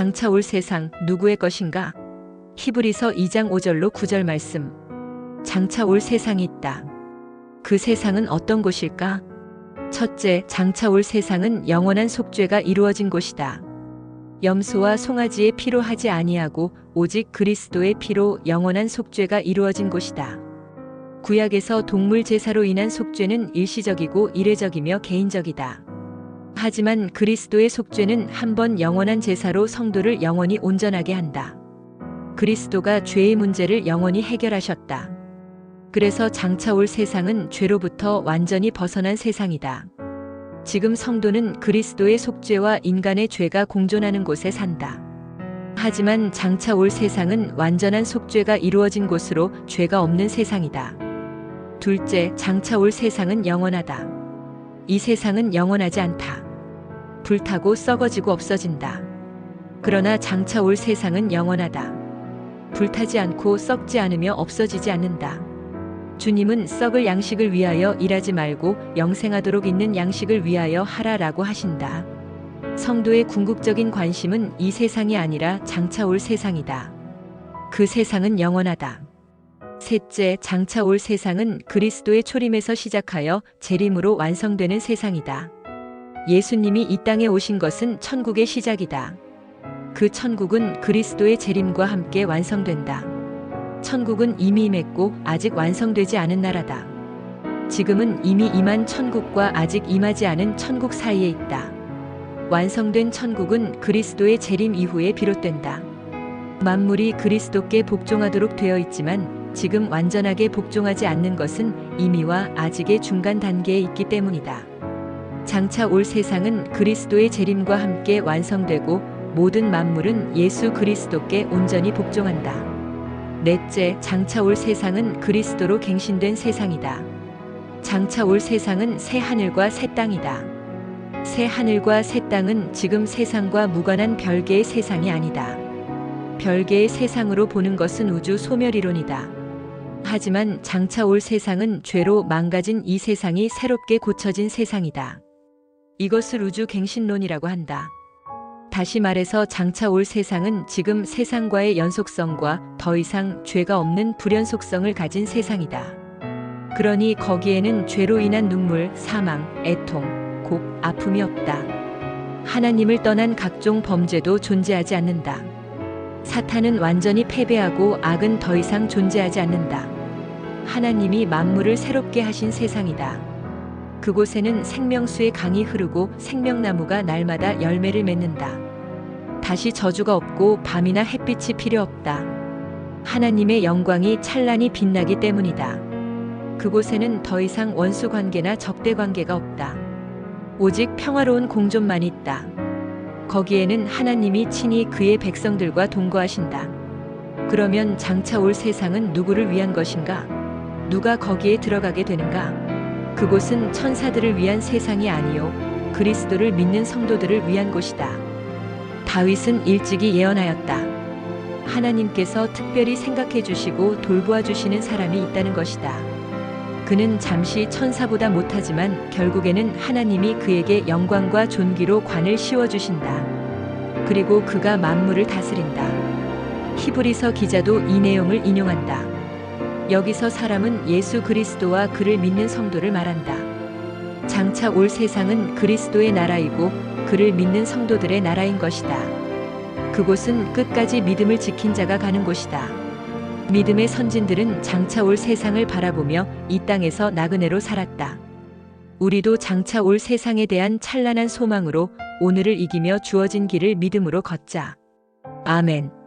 장차 올 세상 누구의 것인가? 히브리서 2장 5절로 9절 말씀. 장차 올 세상이 있다. 그 세상은 어떤 곳일까? 첫째, 장차 올 세상은 영원한 속죄가 이루어진 곳이다. 염소와 송아지의 피로 하지 아니하고 오직 그리스도의 피로 영원한 속죄가 이루어진 곳이다. 구약에서 동물 제사로 인한 속죄는 일시적이고 이례적이며 개인적이다. 하지만 그리스도의 속죄는 한 번 영원한 제사로 성도를 영원히 온전하게 한다. 그리스도가 죄의 문제를 영원히 해결하셨다. 그래서 장차 올 세상은 죄로부터 완전히 벗어난 세상이다. 지금 성도는 그리스도의 속죄와 인간의 죄가 공존하는 곳에 산다. 하지만 장차 올 세상은 완전한 속죄가 이루어진 곳으로 죄가 없는 세상이다. 둘째, 장차 올 세상은 영원하다. 이 세상은 영원하지 않다. 불타고 썩어지고 없어진다. 그러나 장차 올 세상은 영원하다. 불타지 않고 썩지 않으며 없어지지 않는다. 주님은 썩을 양식을 위하여 일하지 말고 영생하도록 있는 양식을 위하여 하라라고 하신다. 성도의 궁극적인 관심은 이 세상이 아니라 장차 올 세상이다. 그 세상은 영원하다. 셋째, 장차 올 세상은 그리스도의 초림에서 시작하여 재림으로 완성되는 세상이다. 예수님이 이 땅에 오신 것은 천국의 시작이다. 그 천국은 그리스도의 재림과 함께 완성된다. 천국은 이미 임했고 아직 완성되지 않은 나라다. 지금은 이미 임한 천국과 아직 임하지 않은 천국 사이에 있다. 완성된 천국은 그리스도의 재림 이후에 비롯된다. 만물이 그리스도께 복종하도록 되어 있지만 지금 완전하게 복종하지 않는 것은 이미와 아직의 중간 단계에 있기 때문이다. 장차 올 세상은 그리스도의 재림과 함께 완성되고 모든 만물은 예수 그리스도께 온전히 복종한다. 넷째, 장차 올 세상은 그리스도로 갱신된 세상이다. 장차 올 세상은 새 하늘과 새 땅이다. 새 하늘과 새 땅은 지금 세상과 무관한 별개의 세상이 아니다. 별개의 세상으로 보는 것은 우주 소멸이론이다. 하지만 장차 올 세상은 죄로 망가진 이 세상이 새롭게 고쳐진 세상이다. 이것을 우주 갱신론이라고 한다. 다시 말해서 장차 올 세상은 지금 세상과의 연속성과 더 이상 죄가 없는 불연속성을 가진 세상이다. 그러니 거기에는 죄로 인한 눈물, 사망, 애통, 곡, 아픔이 없다. 하나님을 떠난 각종 범죄도 존재하지 않는다. 사탄은 완전히 패배하고 악은 더 이상 존재하지 않는다. 하나님이 만물을 새롭게 하신 세상이다. 그곳에는 생명수의 강이 흐르고 생명나무가 날마다 열매를 맺는다. 다시 저주가 없고 밤이나 햇빛이 필요 없다. 하나님의 영광이 찬란히 빛나기 때문이다. 그곳에는 더 이상 원수 관계나 적대 관계가 없다. 오직 평화로운 공존만 있다. 거기에는 하나님이 친히 그의 백성들과 동거하신다. 그러면 장차 올 세상은 누구를 위한 것인가? 누가 거기에 들어가게 되는가? 그곳은 천사들을 위한 세상이 아니요 그리스도를 믿는 성도들을 위한 곳이다. 다윗은 일찍이 예언하였다. 하나님께서 특별히 생각해 주시고 돌보아 주시는 사람이 있다는 것이다. 그는 잠시 천사보다 못하지만 결국에는 하나님이 그에게 영광과 존귀로 관을 씌워 주신다. 그리고 그가 만물을 다스린다. 히브리서 기자도 이 내용을 인용한다. 여기서 사람은 예수 그리스도와 그를 믿는 성도를 말한다. 장차 올 세상은 그리스도의 나라이고 그를 믿는 성도들의 나라인 것이다. 그곳은 끝까지 믿음을 지킨 자가 가는 곳이다. 믿음의 선진들은 장차 올 세상을 바라보며 이 땅에서 나그네로 살았다. 우리도 장차 올 세상에 대한 찬란한 소망으로 오늘을 이기며 주어진 길을 믿음으로 걷자. 아멘.